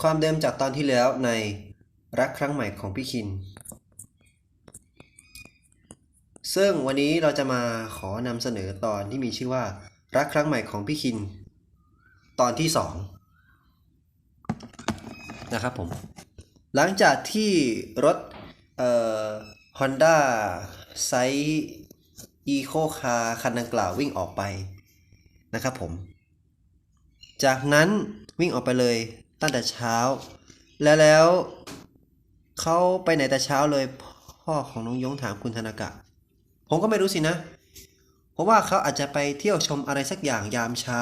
ความเดิมจากตอนที่แล้วในรักครั้งใหม่ของพี่คิน ซึ่งวันนี้เราจะมาขอนำเสนอตอนที่มีชื่อว่า รักครั้งใหม่ของพี่คิน ตอนที่สองนะครับผม หลังจากที่รถเอ่อ Honda ไซส์ Eco Car คันดังกล่าววิ่งออกไปนะครับผม จากนั้นวิ่งออกไปเลย ตั้งแต่เช้า แล้วแล้วเขาไปไหนแต่เช้าเลยพ่อของน้องยงถามคุณธนากะ ผมก็ไม่รู้สินะ เพราะว่าเขาอาจจะไปเที่ยวชมอะไรสักอย่างยามเช้า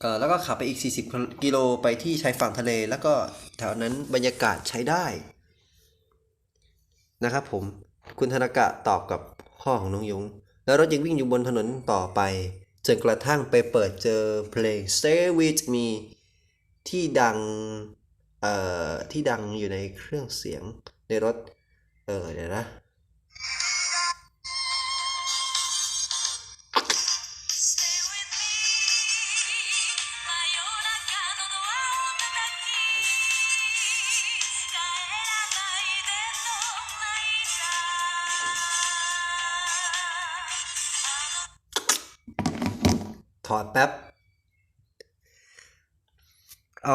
เออแล้วก็ขับไปอีก 40 กิโลไปที่ชายฝั่งทะเล แล้วก็แถวนั้นบรรยากาศใช้ได้ นะครับผมคุณธนากะตอบกับพ่อของน้องยง แล้วรถยังวิ่งอยู่บนถนนต่อไปจนกระทั่งไปเปิดเจอเพลง Stay With Me ที่ดังเอ่อที่ดังอยู่ในเครื่องเสียงในรถ เออเดี๋ยวนะ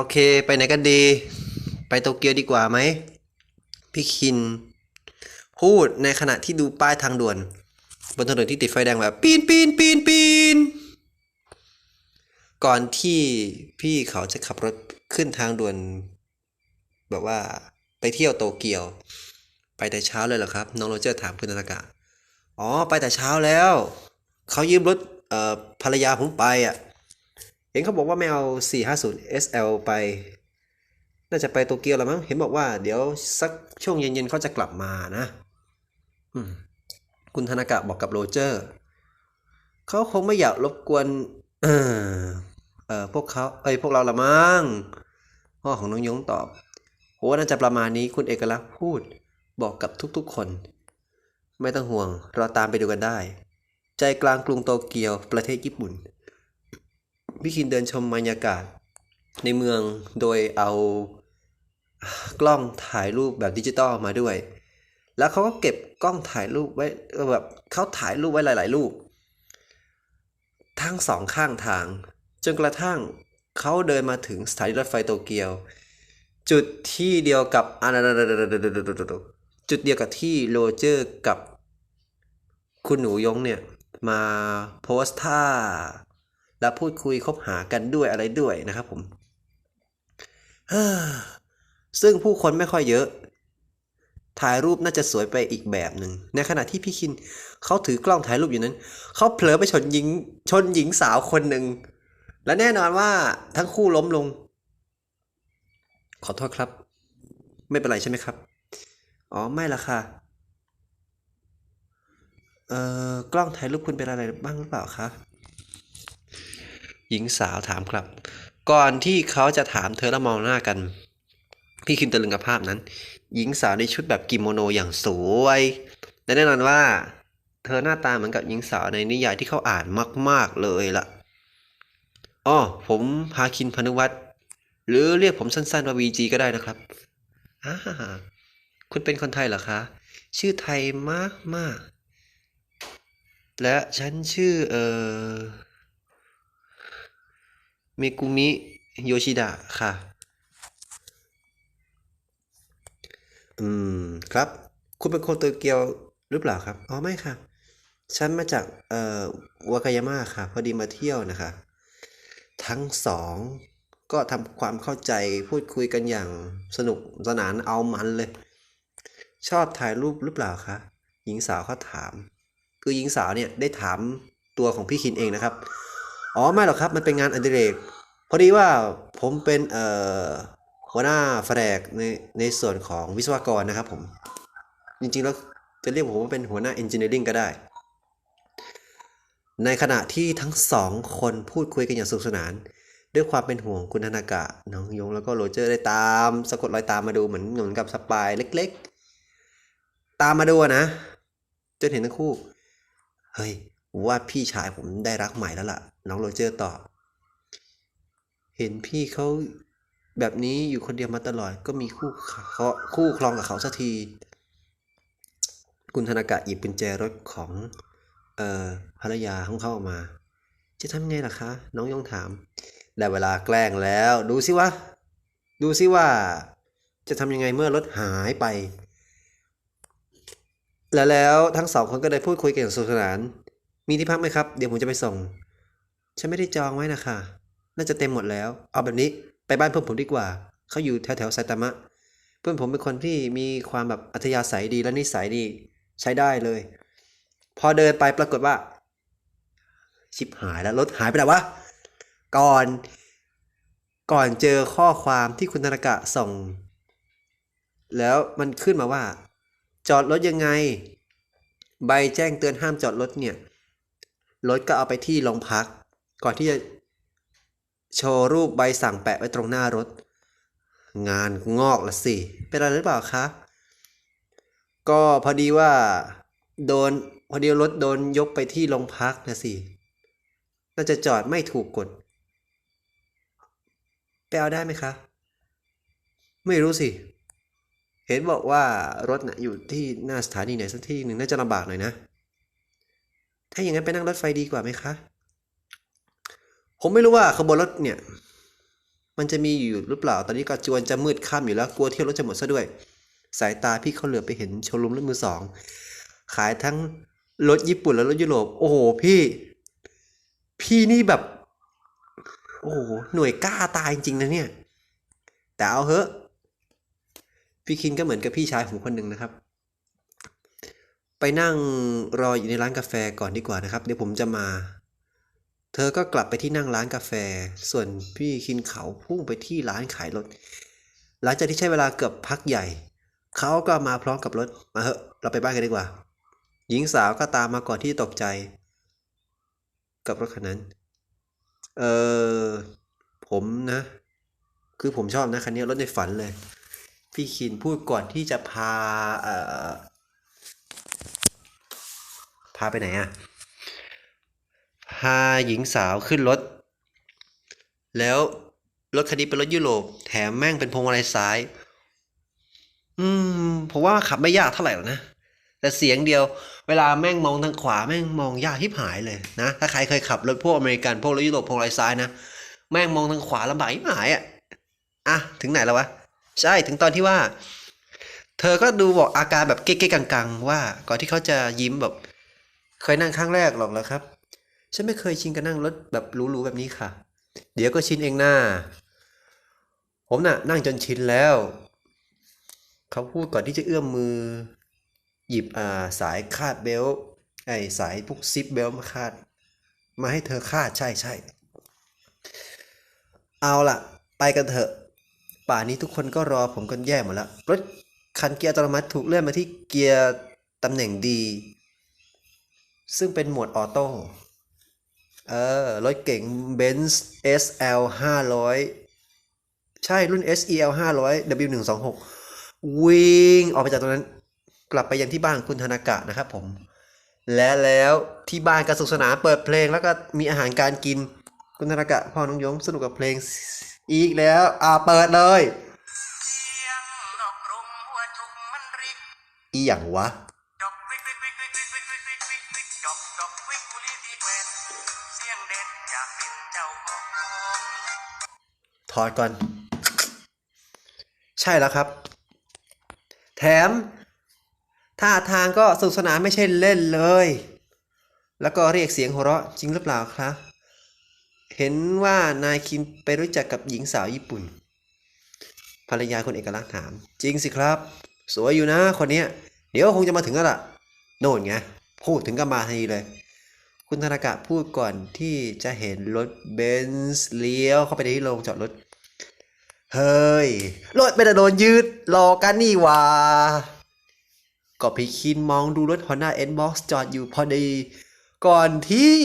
เคไปไหนกันดี ไปโตเกียวดีกว่าไหม พี่คิน พูดในขณะที่ดูป้ายทางด่วน บนถนนที่ติดไฟแดงแบบ ปีนปีนปีนปีนก่อนที่พี่เขาจะขับรถขึ้นทางด่วน แบบว่าไปเที่ยวโตเกียว ไปแต่เช้าเลยเหรอครับน้องโรเจอร์ถามคุณธนากะอ๋อ ไปแต่เช้าแล้ว เขายืมรถภรรยาผมไปอะ เห็นเขาบอกว่าไม่เอา 450 SL ไป น่าจะไปโตเกียวแล้วมั้ง เห็นบอกว่าเดี๋ยวสักช่วงเย็นๆเขาจะกลับมานะคุณธนากะบอกกับโรเจอร์ เขาคงไม่อยากรบกวนเออเออพวกเขาเอ้ยพวกเราละมั้งพ่อของน้องยงตอบโหน่าจะประมาณนี้คุณเอกลักษณ์พูดบอกกับทุกๆคน ไม่ต้องห่วงเราตามไปดูกันได้ ใจกลางกรุงโตเกียวประเทศญี่ปุ่น พี่คินเดินชมบรรยากาศ ในเมืองโดยเอากล้องถ่ายรูปแบบดิจิตอลมาด้วย แล้วเขาก็เก็บกล้องถ่ายรูปไว้แบบเขาถ่ายรูปไว้หลาย ๆ รูป ทั้งสองข้างทาง จนกระทั่งเขาเดินมาถึงสถานีรถไฟโตเกียว จุดที่เดียวกับอ่าจุดเดียวกับที่โรเจอร์กับคุณหนูยงเนี่ย มาโพสท่า และพูดคุยคบหากันด้วยอะไรด้วยนะครับผมซึ่งผู้คนไม่ค่อยเยอะ ถ่ายรูปน่าจะสวยไปอีกแบบหนึ่ง ในขณะที่พี่คินเขาถือกล้องถ่ายรูปอยู่นั้น เขาเผลอไปชนหญิงชนหญิงสาวคนหนึ่ง และแน่นอนว่าทั้งคู่ล้มลง ขอโทษครับ ไม่เป็นไรใช่ไหมครับ อ๋อไม่ละค่ะ เอ่อกล้องถ่ายรูปคุณเป็นอะไรบ้างหรือเปล่าคะ หญิงสาวถามครับ ก่อนที่เขาจะถามเธอแล้วมองหน้ากัน พี่คิมตะลึงกับภาพนั้น หญิงสาวในชุดแบบกิโมโนอย่างสวยและแน่นอนว่า เธอหน้าตาเหมือนกับหญิงสาวในนิยายที่เขาอ่านมาก ๆเลยล่ะอ๋อผมพาคินพนุวัตรหรือเรียกผมสั้นๆว่าวีจีก็ได้นะครับอ่าคุณเป็นคนไทยเหรอคะ ชื่อไทยมากมากๆและฉันชื่อเอ่อ เมกุมิโยชิดะค่ะ อืม ครับ คุณเป็นคนโตเกียวหรือเปล่าครับ อ๋อ ไม่ค่ะ ฉันมาจาก เอ่อวากายาม่าค่ะ พอดีมาเที่ยวนะคะ ทั้งสองก็ทำความเข้าใจพูดคุยกันอย่างสนุกสนานเอามันเลย ชอบถ่ายรูปหรือเปล่าคะหญิงสาวเขาถาม คือหญิงสาวเนี่ยได้ถามตัวของพี่คินเองนะครับ อ๋อไม่หรอกครับมันเป็นงานอดิเรกพอดีว่าผมเป็นเอ่อหัวหน้าแผนกในในส่วนของวิศวกรนะครับผมจริงๆแล้วจะเรียกผมว่าเป็นหัวหน้า engineering ก็ได้ ในขณะที่ทั้งสองคนพูดคุยกันอย่างสนุกสนาน ด้วยความเป็นห่วงคุณธนากะน้องยงแล้วก็โรเจอร์ได้ตามสะกดรอยตามมาดูเหมือนเหมือนกับสปายเล็ก ๆ ตามมาดูนะจนเห็นทั้งคู่ เฮ้ย ว่าพี่ชายผมได้รักใหม่แล้วล่ะ น้องโรเจอร์ตอบ เห็นพี่เขาแบบนี้อยู่คนเดียวมาตลอดก็มีคู่เขาคู่ครองกับเขาสักที คุณธนากะหยิบกุญแจรถของเอ่อภรรยาของเขาออกมา จะทำไงล่ะคะ น้องยงถาม ได้เวลาแกล้งแล้ว ดูสิวะ ดูสิว่า จะทำยังไงเมื่อรถหายไป แล้วแล้วทั้งสองคนก็ได้พูดคุยกันอย่างสนุกสนาน มีที่พักไหมครับ เดี๋ยวผมจะไปส่ง ฉันไม่ได้จองไว้นะคะ น่าจะเต็มหมดแล้ว เอาแบบนี้ไปบ้านเพื่อนผมดีกว่า เขาอยู่แถวแถวไซตามะ เพื่อนผมเป็นคนที่มีความแบบอัธยาศัยดีและนิสัยดีใช้ได้เลย พอเดินไปปรากฏว่า ชิบหายแล้วรถหายไปไหนวะ ก่อน ก่อนเจอข้อความที่คุณธนากะส่ง แล้วมันขึ้นมาว่า จอดรถยังไง ใบแจ้งเตือนห้ามจอดรถเนี่ย รถก็เอาไปที่โรงพัก ก่อนที่จะโชว์รูปใบสั่งแปะไว้ตรงหน้ารถ งานงอกละสิ เป็นอะไรหรือเปล่าคะ ก็พอดีว่าโดนพอดีรถโดนยกไปที่โรงพักนะสิ น่าจะจอดไม่ถูกกฎไปเอาได้ไหมคะ ไม่รู้สิ เห็นบอกว่ารถน่ะอยู่ที่หน้าสถานีไหนสักที่หนึ่งน่าจะลำบากหน่อยนะ ถ้าอย่างนั้นไปนั่งรถไฟดีกว่าไหมคะ ผมไม่รู้ว่าขบวนรถเนี่ย มันจะมีอยู่หรือเปล่า ตอนนี้ก็จวนจะมืดค่ำอยู่แล้วกลัวเที่ยวรถจะหมดซะด้วย สายตาพี่เขาเหลือไปเห็นโชว์รูมรถมือสอง ขายทั้งรถญี่ปุ่นและรถยุโรป โอ้โหพี่ พี่นี่แบบ โอ้โหหน่วยกล้าตายจริงๆนะเนี่ย แต่เอาเถอะ พี่คินก็เหมือนกับพี่ชายผมคนหนึ่งนะครับ ไปนั่งรออยู่ในร้านกาแฟก่อนดีกว่านะครับ เดี๋ยวผมจะมา เธอก็กลับไปที่นั่งร้านกาแฟ ส่วนพี่คินเขาพุ่งไปที่ร้านขายรถ หลังจากที่ใช้เวลาเกือบพักใหญ่ เขาก็มาพร้อมกับรถ มาเหอะ เราไปบ้านกันดีกว่า หญิงสาวก็ตามมาก่อนที่จะตกใจ กับรถคันนั้น เออผมนะ คือผมชอบนะคันนี้รถในฝันเลย พี่คินพูดก่อนที่จะพาเอ่อ พาไปไหนอะพาหญิงสาวขึ้นรถ แล้วรถคันนี้เป็นรถยุโรป แถมแม่งเป็นพวงมาลัยซ้าย อืมผมว่าขับไม่ยากเท่าไหร่หรอกนะ แต่เสียงเดียว เวลาแม่งมองทางขวาแม่งมองยากทิบหายเลยนะ ถ้าใครเคยขับรถพวกอเมริกันพวกรถยุโรปพวงมาลัยซ้ายนะ แม่งมองทางขวาลำบากทิบหายอะอะถึงไหนแล้ววะ ใช่ถึงตอนที่ว่า เธอก็ดูบอกอาการแบบเก๊กๆกังๆ ว่าก่อนที่เขาจะยิ้มแบบ เคยนั่งครั้งแรกหรอกเหรอครับ ฉันไม่เคยชินกับนั่งรถแบบหรูๆแบบนี้ค่ะ เดี๋ยวก็ชินเองหน้า ผมน่ะนั่งจนชินแล้ว เขาพูดก่อนที่จะเอื้อมมือ หยิบอ่าสายคาดเบลต์ไอ้สายพวกซิปเบลต์มาคาด มาให้เธอคาดใช่ใช่เอาล่ะ ไปกันเถอะ ป่านนี้ทุกคนก็รอผมกันแย่หมดแล้วรถคันเกียร์อัตโนมัติถูกเลื่อนมาที่เกียร์ตำแหน่งดี ซึ่งเป็นโหมดออโต้เออรถเก่ง Benz SL 500 ใช่รุ่น SEL 500 W126 วิ่งออกไปจากตรงนั้น กลับไปยังที่บ้านคุณธนากะนะครับผม และแล้วที่บ้านก็สนุกสนานเปิดเพลงแล้วก็มีอาหารการกินคุณธนากะพ่อน้องยงสนุกกับเพลงอีกแล้ว อ่าเปิดเลยเสียงดอกรุมหัวจุกมันริกอีหยังวะ ถอดก่อน ใช่แล้วครับ แถมท่าทางก็สนุกสนานไม่ใช่เล่นเลย แล้วก็เรียกเสียงหัวเราะจริงหรือเปล่าครับ เห็นว่านายคินไปรู้จักกับหญิงสาวญี่ปุ่น ภรรยาคุณเอกลักษณ์ถาม จริงสิครับ สวยอยู่นะคนนี้เดี๋ยวคงจะมาถึงแล้วล่ะ โน่นไง พูดถึงก็มาทันทีเลย คุณธนากะพูดก่อนที่จะเห็นรถเบนซ์เลี้ยวเข้าไปในที่โรงจอดรถ เฮ้ย รถไม่ได้โดนยืดรอกันนี่ว่า ก็พี่คินมองดูรถ Honda N-Box จอดอยู่พอดี ก่อนที่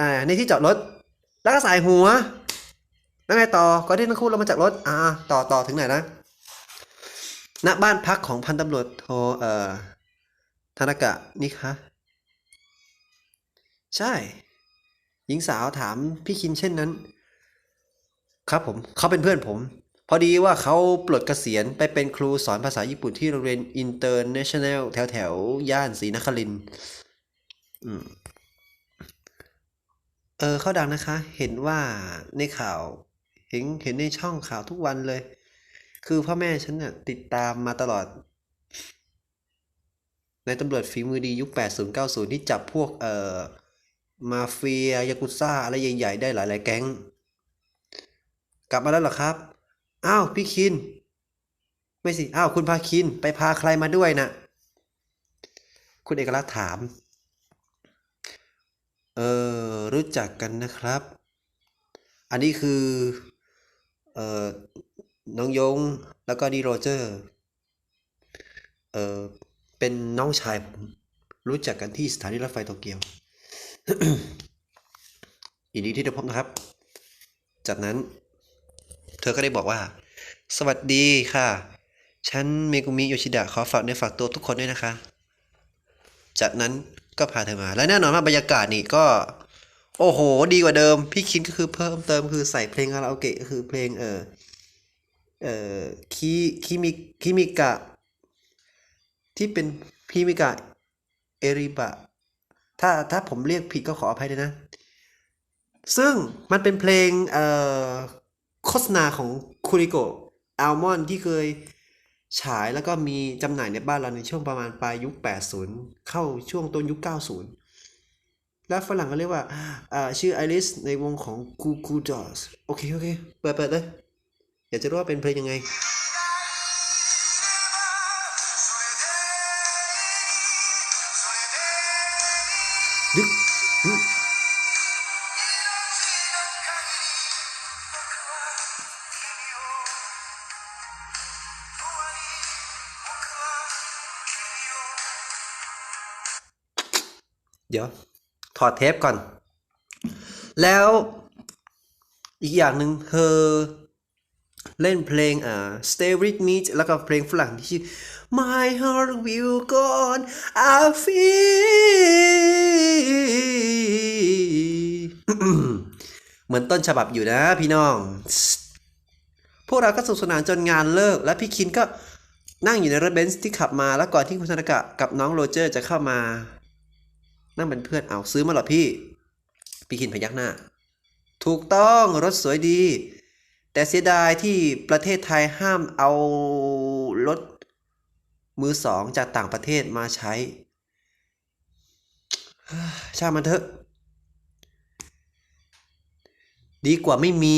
อ่า ในที่จอดรถ แล้วก็สายหัว แล้วไงต่อก่อนที่ทั้งคู่ลงมาจากรถ อ่า ต่อต่อถึงไหนนะ ณ บ้านพักของพันตำรวจโทเอ่อ ธนกะ นี่คะ ใช่ หญิงสาวถามพี่คินเช่นนั้น ครับผมเขาเป็นเพื่อนผม พอดีว่าเขาปลดเกษียณไปเป็นครูสอนภาษาญี่ปุ่นที่โรงเรียนอินเตอร์เนชั่นแนลแถวแถวย่านศรีนครินอืมเออเขาดังนะคะ เห็นว่าในข่าวเห็นเห็นในช่องข่าวทุกวันเลย คือพ่อแม่ฉันน่ะติดตามมาตลอดในตำรวจฝีมือดียุค 80 90 ที่จับพวกเอ่อมาเฟียยากุซ่าอะไรใหญ่ ๆ ได้หลาย ๆ แก๊ง กลับมาแล้วเหรอครับ อ้าวพี่คิน ไม่สิ อ้าวคุณพาคิน ไปพาใครมาด้วยนะคุณเอกลักษณ์ถาม เออรู้จักกันนะครับ อันนี้คือ เอ่อน้องยง แล้วก็นี่โรเจอร์ เออเป็นน้องชายผม รู้จักกันที่สถานีรถไฟโตเกียวยินดีที่ได้พบนะครับ จากนั้น เธอก็ได้บอกว่า สวัสดีค่ะ ฉันเมกุมิโยชิดะขอฝากในอฝากตัวทุกคนด้วยนะคะ จากนั้นก็พาเธอมา และแน่นอนว่าบรรยากาศนี่ก็ โอ้โห ดีกว่าเดิม พี่คินก็คือเพิ่มเติมคือใส่เพลงคาราโอเกะก็คือเพลงเออเออคิคิมิคิมิกะ ที่เป็นพิมิกะเอริบะถ้าถ้าผมเรียกผิดก็ขออภัยด้วยนะ ซึ่งมันเป็นเพลงเอ่อ โฆษณาของคูริโกะอัลมอนที่เคยฉายแล้วก็มีจำหน่ายในบ้านเราในช่วงประมาณปลายยุค 80 เข้าช่วงต้นยุค 90 แล้วฝรั่งก็เรียกว่าอ่าชื่อไอริสในวงของกูกูดอสโอเค โอเค เปิดเปิดเลยอยากจะรู้ว่าเป็นเพลงยังไงดึก เดี๋ยว ถอดเทปก่อน แล้วอีกอย่างหนึ่งเธอเล่นเพลงอ่า Stay with me แล้วก็เพลงฝรั่งที่ชื่อ My heart will go on I feel เหมือนต้นฉบับอยู่นะพี่น้อง พวกเราก็สนุกสนานจนงานเลิก แล้วพี่คินก็นั่งอยู่ในรถเบนซ์ที่ขับมา แล้วก่อนที่คุณธนกะกับน้องโรเจอร์จะเข้ามา นั่งเป็นเพื่อนเอาซื้อมาหรอพี่ พี่คินพยักหน้า ถูกต้องรถสวยดี แต่เสียดายที่ประเทศไทยห้ามเอารถมือสองจากต่างประเทศมาใช้ช่างมันเถอะ ดีกว่าไม่มี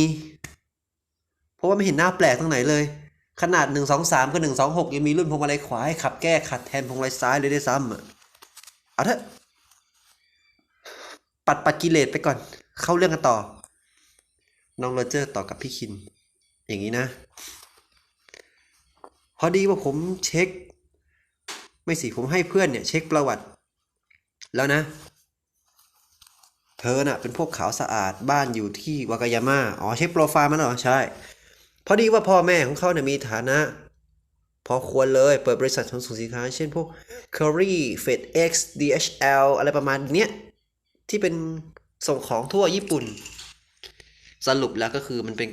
เพราะว่าไม่เห็นหน้าแปลกตรงไหนเลย ขนาด 1 2 3 กับ 1 2 6 ยังมีรุ่นพวงมาลัยขวาให้ขับแก้ขัดแทนพวงมาลัยซ้ายเลยได้ซ้ำอะเอาเถอะ ปัดปัดกิเลสไปก่อน เข้าเรื่องกันต่อ น้องโรเจอร์ต่อกับพี่คิน อย่างนี้นะ พอดีว่าผมเช็ค ไม่สิผมให้เพื่อนเนี่ย เช็คประวัติ แล้วนะ เธอน่ะ เป็นพวกขาวสะอาดบ้านอยู่ที่วากายาม่าอ๋อเช็คโปรไฟล์มันเหรอใช่ พอดีว่าพ่อแม่ของเขาเนี่ยมีฐานะพอควรเลยเปิดบริษัทขนส่งสินค้า เช่นพวก Curry FedEx DHL อะไรประมาณเนี้ย ที่เป็นส่งของทั่วญี่ปุ่น สรุปแล้วก็คือมันเป็น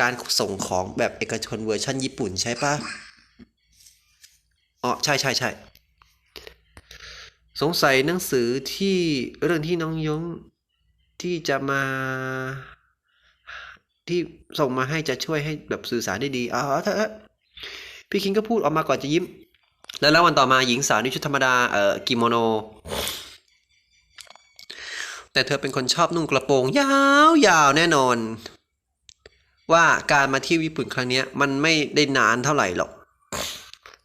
การส่งของแบบเอกชนเวอร์ชันญี่ปุ่นใช่ปะอ๋อใช่ใช่ใช่สงสัยหนังสือที่เรื่องที่น้องยงที่จะมาที่ส่งมาให้จะช่วยให้แบบสื่อสารได้ดีอ๋อเถอะพี่คิงก็พูดออกมาก่อนจะยิ้ม แล้วแล้ววันต่อมาหญิงสาวในชุดธรรมดาเอ่อกิโมโน แต่เธอเป็นคนชอบนุ่งกระโปรงยาวๆแน่นอน ว่าการมาที่วญี่ปุ่นครั้งนี้มันไม่ได้นานเท่าไหร่หรอก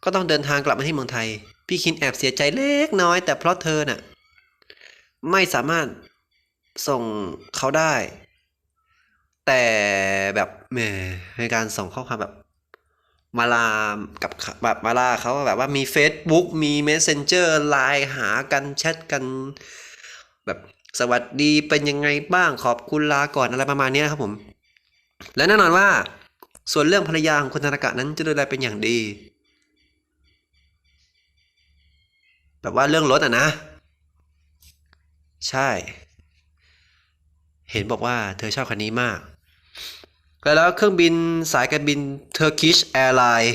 ก็ต้องเดินทางกลับมาที่เมืองไทย พี่คินแอบเสียใจเล็กน้อย แต่เพราะเธอน่ะ ไม่สามารถส่งเขาได้ แต่แบบแหมในการส่งข้อความแบบมาลากับแบบมาลาเขาแบบว่ามี Facebook มี Messenger ไลน์หากันแชทกัน แบบ สวัสดีเป็นยังไงบ้างขอบคุณลาก่อนอะไรประมาณนี้ครับผม และแน่นอนว่า ส่วนเรื่องภรรยาของคุณธนากะนั้นจะดูแลเป็นอย่างดี แบบว่าเรื่องรถอะนะ ใช่ เห็นบอกว่าเธอชอบคันนี้มาก แล้วเครื่องบินสายการบิน Turkish Airlines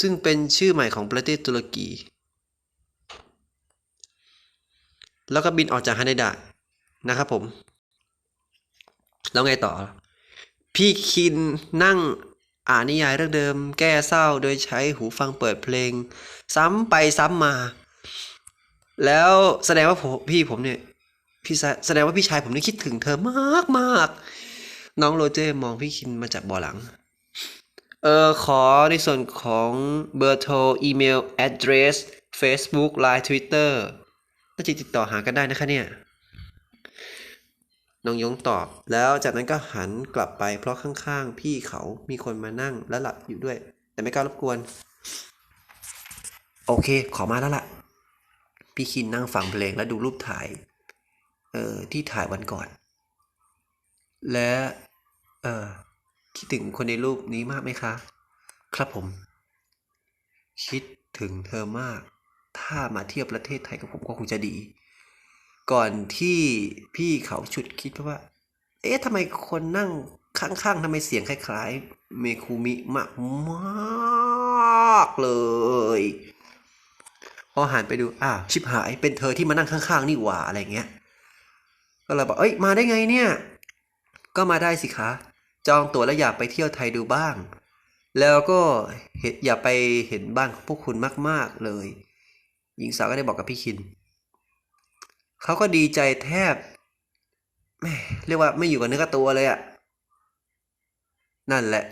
ซึ่งเป็นชื่อใหม่ของประเทศตุรกี แล้วก็บินออกจากฮานิดะนะครับผม แล้วไงต่อ พี่คินนั่งอ่านนิยายเรื่องเดิม แก้เศร้าโดยใช้หูฟังเปิดเพลง ซ้ำไปซ้ำมา แล้วแสดงว่าผมพี่ผมเนี่ยพี่แสดงว่าพี่ชายผมนี่คิดถึงเธอมากมากน้องโรเจอร์มองพี่คินมาจากเบอหลัง เออขอในส่วนของเบอร์โทรอีเมล address Facebook Line Twitter น่าจะติดต่อหากันได้นะคะเนี่ย น้องยงตอบ แล้วจากนั้นก็หันกลับไป เพราะข้างๆ พี่เขามีคนมานั่งและหลับอยู่ด้วย แต่ไม่กล้ารบกวน โอเค ขอมาแล้วล่ะ พี่คินนั่งฟังเพลงและดูรูปถ่าย เอ่อ ที่ถ่ายวันก่อน และ เอ่อ คิดถึงคนในรูปนี้มากไหมคะ ครับผม คิดถึงเธอมาก ถ้ามาเที่ยวประเทศไทยกับผมก็คงจะดี ก่อนที่พี่เขาฉุดคิดว่า เอ๊ะทำไมคนนั่งข้างๆทำไมเสียงคล้ายๆ เมคุมิมากมากเลยพอหันไปดูอ้าวชิบหายเป็นเธอที่มานั่งข้างๆ นี่หว่าอะไรเงี้ย ก็เลยบอกเอ้ยมาได้ไงเนี่ย ก็มาได้สิคะ จองตั๋วแล้วอยากไปเที่ยวไทยดูบ้าง แล้วก็เห็นอย่าไปเห็นบ้านของพวกคุณมากๆเลย หญิงสาวก็ได้บอกกับพี่คิน เขาก็ดีใจแทบแม่เรียกว่าไม่อยู่กับเนื้อกับตัวเลยอะนั่นแหละ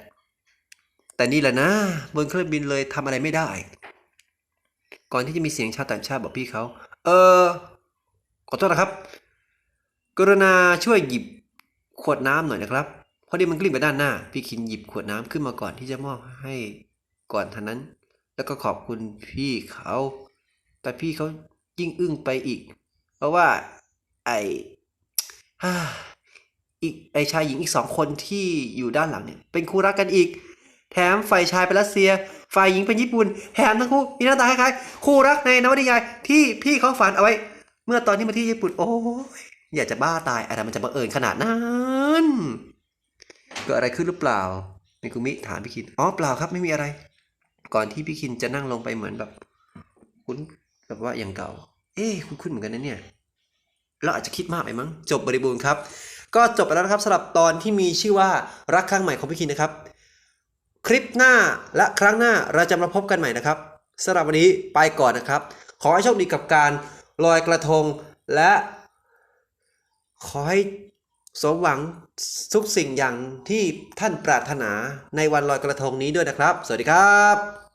แต่นี่แหละนะบนเครื่องบินเลยทำอะไรไม่ได้ ก่อนที่จะมีเสียงชาวต่างชาติบอกพี่เขา เออ ขอโทษนะครับ กรุณาช่วยหยิบขวดน้ำหน่อยนะครับพอดีมันกลิ้งไปด้านหน้า พี่คินหยิบขวดน้ำขึ้นมาก่อนที่จะมอบให้ก่อนทันนั้น แล้วก็ขอบคุณพี่เขา แต่พี่เขายิ่งอึ้งไปอีก เพราะว่า ไอฮ่าอีกไอชายหญิงอีกสองคนที่อยู่ด้านหลังเนี่ยเป็นคู่รักกันอีก แถมฝ่ายชายเป็นรัสเซีย ฝ่ายหญิงเป็นญี่ปุ่น แถมทั้งคู่มีหน้าตาคล้ายๆคู่รักในนวนิยายที่พี่เขาฝันเอาไว้ เมื่อตอนที่มาที่ญี่ปุ่น โอ้ยอยากจะบ้าตายอะไรมันจะบังเอิญขนาดนั้นเกิดอะไรขึ้นหรือเปล่าเมกุมิถามพี่คินอ๋อเปล่าครับไม่มีอะไร ก่อนที่พี่คินจะนั่งลงไปเหมือนแบบ คุ้น แบบว่าอย่างเก่า เอ๊คุ้นๆเหมือนกันนะเนี่ยเราอาจจะคิดมากไปมั้งจบบริบูรณ์ครับ ก็จบไปแล้วนะครับสำหรับตอนที่มีชื่อว่ารักครั้งใหม่ของพี่คินนะครับ คลิปหน้าและครั้งหน้าเราจะมาพบกันใหม่นะครับสำหรับวันนี้ไปก่อนนะครับ ขอให้โชคดีกับการลอยกระทงและ ขอให้สมหวังทุกสิ่งอย่างที่ท่านปรารถนาในวันลอยกระทงนี้ด้วยนะครับ สวัสดีครับ